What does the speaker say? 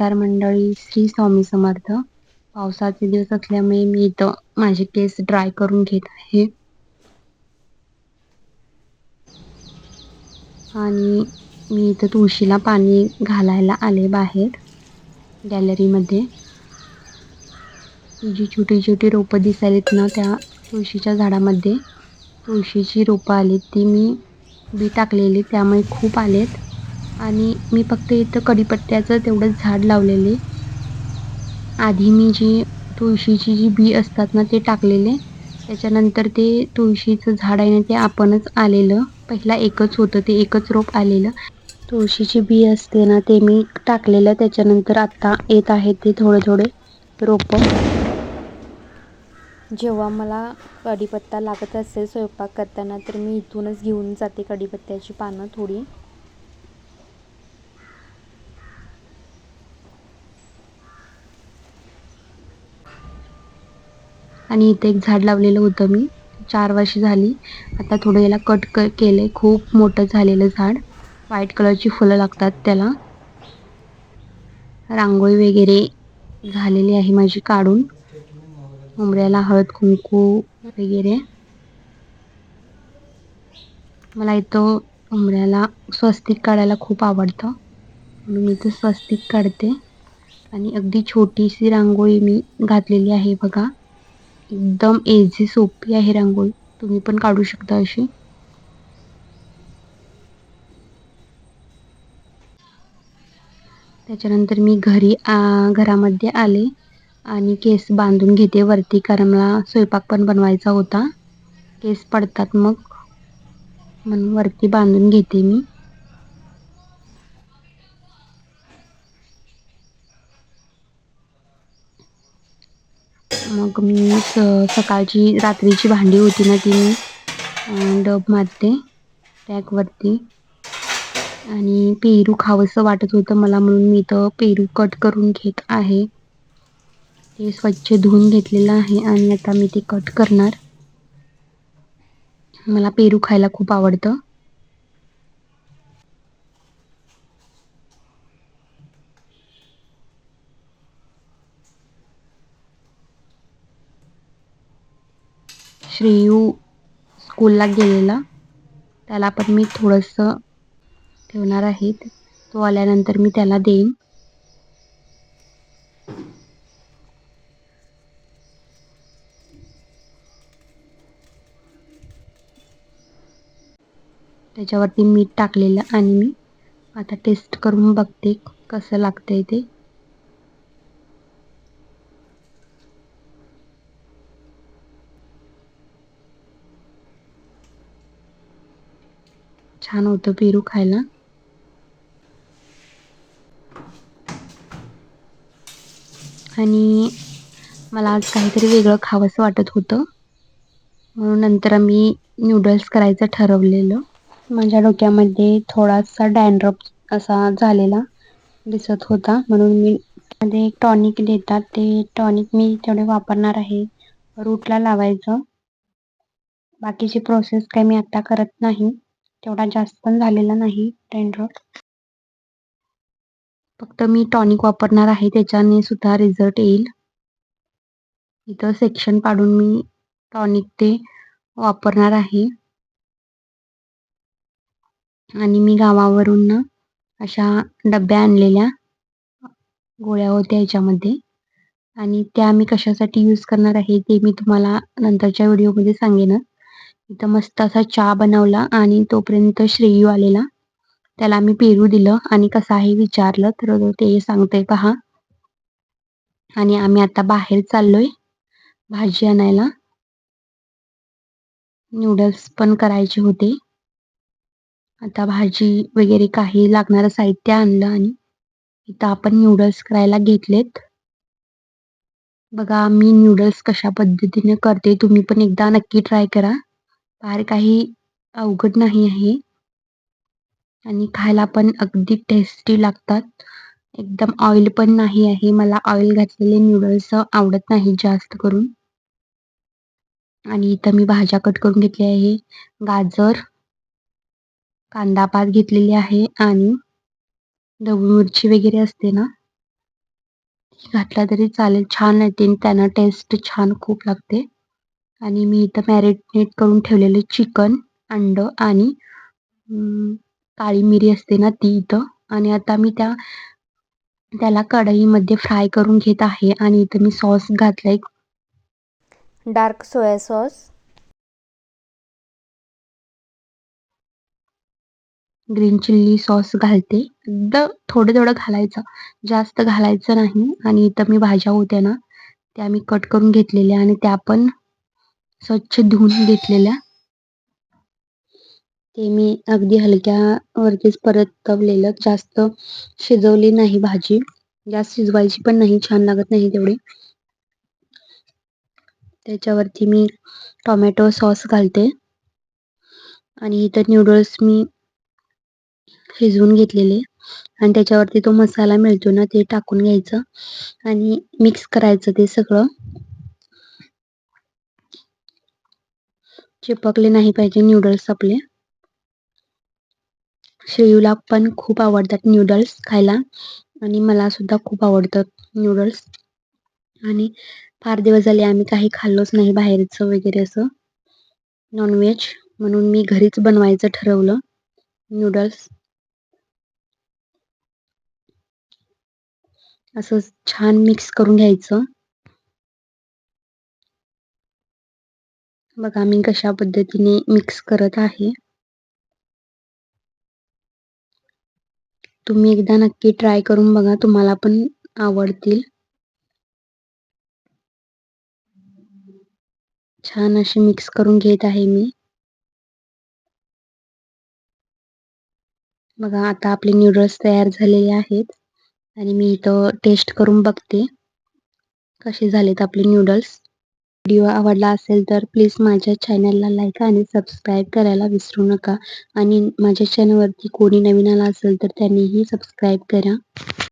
नमस्कार मंडळी श्री स्वामी समर्थ. पावसाचे दिवस असल्यामुळे मी इथं माझे केस ड्राय करून घेत आहे. आणि मी इथं तुळशीला पाणी घालायला आले बाहेर गॅलरीमध्ये जी छोटी छोटी रोपं दिसायलीत ना त्या तुळशीच्या झाडामध्ये तुळशीची रोपं आलीत ती मी बी टाकलेली त्यामुळे खूप आलेत. आणि मी फक्त इथं कढीपत्त्याचं तेवढंच झाड लावलेले. आधी मी जी तुळशीची जी बी असतात ना ते टाकलेले. त्याच्यानंतर ते तुळशीचं झाड आहे ना ते आपणच आलेलं. पहिला एकच होतं ते एकच रोप आलेलं. तुळशीची बी असते ना ते मी टाकलेलं. त्याच्यानंतर आत्ता येत आहे ते थोडे थोडे रोपं. जेव्हा मला कढीपत्ता लागत असेल स्वयंपाक करताना तर मी इथूनच घेऊन जाते कढीपत्त्याची पानं थोडी. आणि इथे एक झाड लावलेलं होतं मी. चार वर्ष झाली. आता थोडं याला कट क केलं खूप मोठं झालेलं झाड. व्हाईट कलरची फुलं लागतात त्याला. रांगोळी वगैरे झालेली आहे माझी काढून. उमऱ्याला हळद कुंकू वगैरे. मला इथं उमऱ्याला स्वस्तिक काढायला खूप आवडतं. म्हणून मी इथं स्वस्तिक काढते. आणि अगदी छोटीशी रांगोळी मी घातलेली आहे बघा. एकदम एझी सोपी आहे रांगोळी. तुम्ही पण काढू शकता अशी. त्याच्यानंतर मी घरी घरामध्ये आले आणि केस बांधून घेते वरती कारण मला स्वयंपाक पण बनवायचा होता. केस पडतात मग. म्हणून वरती बांधून घेते मी. मग मी स सकाळची रात्रीची भांडी होती ना ती मी डब मारते टॅगवरती आणि पेरू खावंसं वाटत होतं मला म्हणून मी तर पेरू कट करून घेत आहे. ते स्वच्छ धुवून घेतलेलं आहे आणि आता मी ते कट करणार. मला पेरू खायला खूप आवडतं. श्रेयू स्कूलला गेलेला. त्याला पण मी थोडंसं ठेवणार आहे. तो आल्यानंतर मी त्याला देईन. त्याच्यावरती मीठ टाकलेलं आणि मी आता टेस्ट करून बघते कसं लागतंय ते. छान होतं पेरू खायला. आणि मला आज काहीतरी वेगळं खावंसं वाटत होतं. म्हणून नंतर मी नूडल्स करायचं ठरवलेलं. माझ्या डोक्यामध्ये थोडासा डॅन्ड्रफ असा झालेला दिसत होता. म्हणून मी मध्ये एक टॉनिक देतात. ते टॉनिक मी तेवढे वापरणार आहे. रूटला लावायचं. बाकीची प्रोसेस काही मी आत्ता करत नाही. तेवढा जास्त पण झालेला नाही डॅन्ड्रफ फक्त मी टॉनिक वापरणार आहे त्याच्याने सुद्धा रिझल्ट येईल. इथं सेक्शन पाडून मी टॉनिक ते वापरणार आहे. आणि मी गावावरून ना अशा डब्या आणलेल्या गोळ्या होत्या याच्यामध्ये. आणि त्या मी कशासाठी यूज करणार आहे ते मी तुम्हाला नंतरच्या व्हिडिओमध्ये सांगेनच इथं मस्त असा चहा बनवला आणि तोपर्यंत श्रेयू आलेला. त्याला आम्ही पेरू दिलं आणि कसं आहे विचारलं तर ते सांगते पहा. आणि आम्ही आता बाहेर चाललोय भाजी आणायला. नूडल्स पण करायचे होते. आता भाजी वगैरे काही लागणारं साहित्य आणलं आणि इथं आपण नूडल्स करायला घेतलेत. बघा मी नूडल्स कशा पद्धतीने करते तुम्ही पण एकदा नक्की ट्राय करा. फार काही अवघड नाही आहे. आणि खायला पण अगदी टेस्टी लागतात. एकदम ऑइल पण नाही आहे. मला ऑइल घातलेले नूडल्स आवडत नाही जास्त करून. आणि इथं मी भाज्या कट करून घेतली आहे. गाजर कांदा पात घेतलेली आहे आणि ढबू मिरची वगैरे असते ना घातला तरी चालेल. छान येते आणि त्यानं टेस्ट छान खूप लागते. आणि मी इथं मॅरिनेट करून ठेवलेलं चिकन अंड आणि काळी मिरी असते ना ती इथं. आणि आता मी त्या त्याला कढईमध्ये फ्राय करून घेत आहे आणि इथं मी सॉस घातलाय. Dark soya sauce green chilli sauce घालते. एकदम थोडं थोडं घालायचं. जास्त घालायचं नाही. आणि इथं मी भाज्या होत्या ना त्या मी कट करून घेतलेल्या आणि त्या पण स्वच्छ धुवून घेतलेल्या. ते मी अगदी हलक्यावरतीच परतवलेलं. जास्त शिजवली नाही भाजी. जास्त शिजवायची पण नाही छान लागत नाही तेवढी. त्याच्यावरती मी टोमॅटो सॉस घालते. आणि इथं नूडल्स मी शिजवून घेतलेले. आणि त्याच्यावरती तो मसाला मिळतो ना ते टाकून घ्यायचं. आणि मिक्स करायचं ते सगळं. चिपकले नाही पाहिजे नूडल्स आपले. श्रेयूला पण खूप आवडतात नूडल्स खायला. आणि मला सुद्धा खूप आवडतात नूडल्स आणि फार दिवस झाले आम्ही काही खाल्लोच नाही बाहेरचं वगैरे असं. नॉनव्हेज म्हणून मी घरीच बनवायचं ठरवलं नूडल्स असं छान मिक्स करून घ्यायचं. बघा मी कशा पद्धतीने मिक्स करत आहे. तुम्ही एकदा नक्की ट्राय करून बघा तुम्हाला पण आवडतील. छान अशी मिक्स करून घेत आहे मी. बघा आता आपले नूडल्स तयार झालेले आहेत आणि मी इथं टेस्ट करून बघते. कसे झालेत आपले नूडल्स व्हिडिओ आवडला असेल तर प्लीज माझ्या चॅनलला लाईक आणि सबस्क्राईब करायला विसरू नका. आणि माझ्या चॅनलवरती कोणी नवीन आला असेल तर त्यांनीही सबस्क्राईब करा.